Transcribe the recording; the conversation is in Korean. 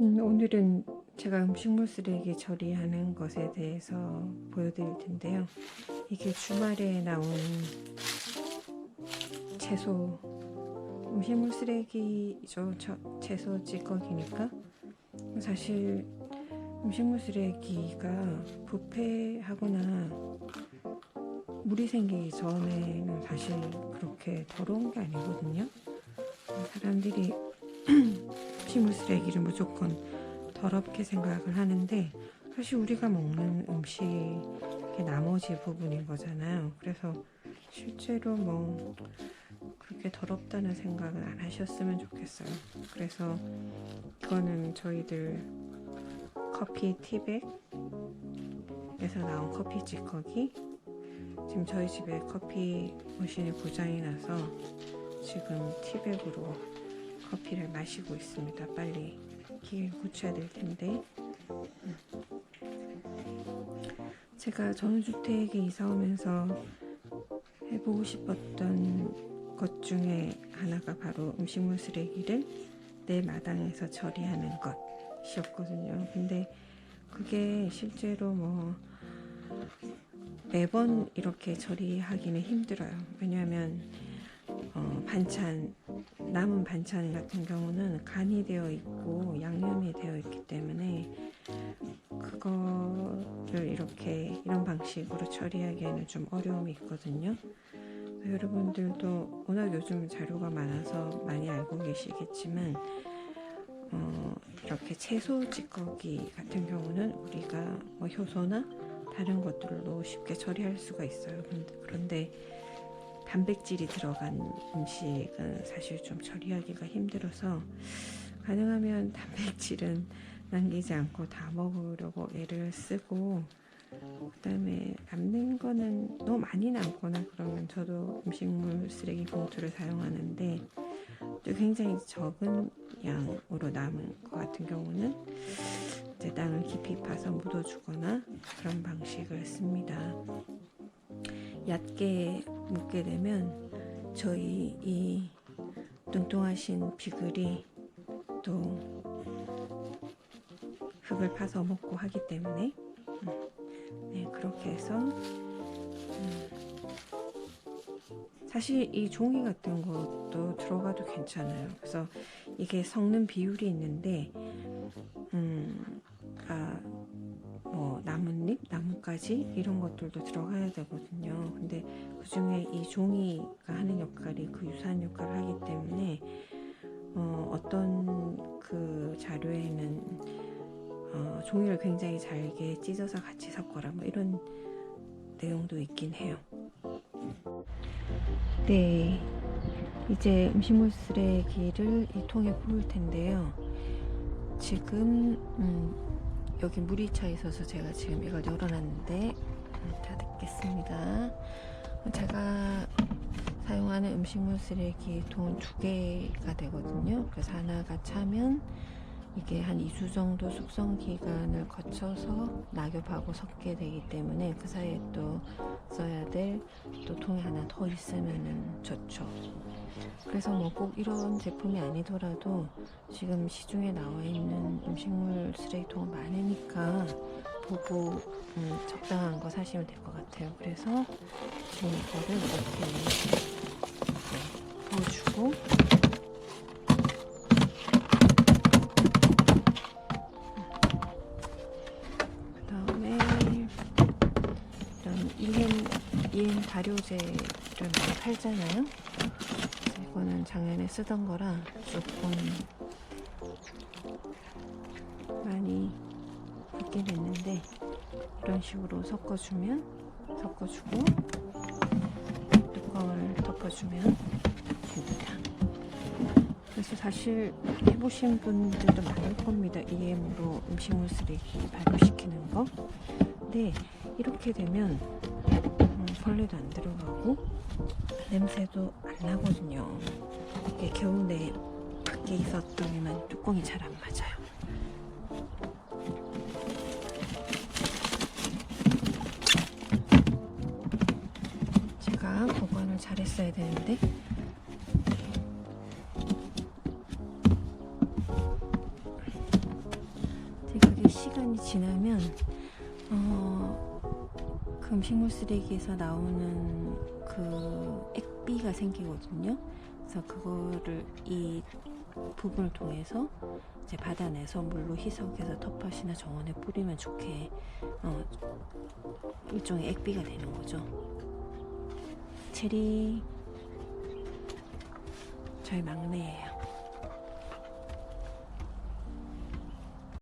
음, 오늘은 제가 음식물 쓰레기 처리하는 것에 대해서 보여드릴 텐데요. 이게 주말에 나온 채소 음식물 쓰레기죠. 저, 채소 찌꺼기니까 사실 음식물 쓰레기가 부패하거나 물이 생기기 전에는 사실 그렇게 더러운 게 아니거든요. 사람들이 음 식물 쓰레기를 무조건 더럽게 생각을 하는데 사실 우리가 먹는 음식의 나머지 부분인 거잖아요. 그래서 실제로 뭐 그렇게 더럽다는 생각은 안 하셨으면 좋겠어요. 그래서 이거는 저희들 커피 티백에서 나온 커피 찌꺼기 지금 저희 집에 커피 머신이 고장이 나서 지금 티백으로 커피를 마시고 있습니다. 빨리 기계 고쳐야 될 텐데. 음. 제가 전원주택에 이사 오면서 해보고 싶었던 것 중에 하나가 바로 음식물 쓰레기를 내 마당에서 처리하는 것이었거든요. 근데 그게 실제로 뭐 매번 이렇게 처리하기는 힘들어요. 왜냐하면 어, 반찬 남은 반찬 같은 경우는 간이 되어 있고 양념이 되어 있기 때문에 그거를 이렇게 이런 방식으로 처리하기에는 좀 어려움이 있거든요. 여러분들도 워낙 요즘 자료가 많아서 많이 알고 계시겠지만 어, 이렇게 채소 찌꺼기 같은 경우는 우리가 뭐 효소나 다른 것들로 쉽게 처리할 수가 있어요. 그런데 단백질이 들어간 음식은 사실 좀 처리하기가 힘들어서 가능하면 단백질은 남기지 않고 다 먹으려고 애를 쓰고 그 다음에 남는 거는 너무 많이 남거나 그러면 저도 음식물 쓰레기 봉투를 사용하는데 또 굉장히 적은 양으로 남은 것 같은 경우는 이제 땅을 깊이 파서 묻어주거나 그런 방식을 씁니다. 얕게 묻게 되면 저희 이 뚱뚱하신 비글이 또 흙을 파서 먹고 하기 때문에 음, 네 그렇게 해서 음, 사실 이 종이 같은 것도 들어가도 괜찮아요. 그래서 이게 섞는 비율이 있는데 음, 아, 뭐 나뭇잎, 나뭇가지 이런 것들도 들어가야 되거든요. 근데 그 중에 이 종이가 하는 역할이 그 유사한 역할을 하기 때문에 어, 어떤 그 자료에는 어, 종이를 굉장히 잘게 찢어서 같이 섞어라 뭐 이런 내용도 있긴 해요. 네, 이제 음식물 쓰레기를 이 통에 부을 텐데요. 지금 음, 여기 물이 차 있어서 제가 지금 이걸 열어놨는데 음, 닫겠습니다. 제가 사용하는 음식물 쓰레기 통두 개가 되거든요. 그래서 하나가 차면 이게 한 2주 정도 숙성 기간을 거쳐서 낙엽하고 섞게 되기 때문에 그 사이에 또 써야 될 또 통이 하나 더 있으면은 좋죠. 그래서 뭐 꼭 이런 제품이 아니더라도 지금 시중에 나와 있는 음식물 쓰레기통은 많으니까 보고 음, 적당한 거 사시면 될 것 같아요. 그래서 지금 이거를 이렇게 네, 부어주고 그 다음에 이런 이엔 이엔 발효제를 많이 팔잖아요. 이거는 작년에 쓰던 거라 조금 많이 있긴 했는데 이런 식으로 섞어주면 섞어주고 뚜껑을 덮어주면 됩니다. 그래서 사실 해보신 분들도 많을 겁니다. EM으로 음식물 쓰레기 발효시키는 거. 근데 이렇게 되면 음, 벌레도 안 들어가고 냄새도 안 나거든요. 이게 겨우내 밖에 있었다면 뚜껑이 잘 안 맞아요. 제가 보관을 잘했어야 되는데 그게 시간이 지나면 어, 그 음식물 쓰레기에서 나오는 그 액비가 생기거든요. 그래서 그거를 이 부분을 통해서 이제 받아내서 물로 희석해서 텃밭이나 정원에 뿌리면 좋게 어, 일종의 액비가 되는 거죠. 체리 저희 막내예요.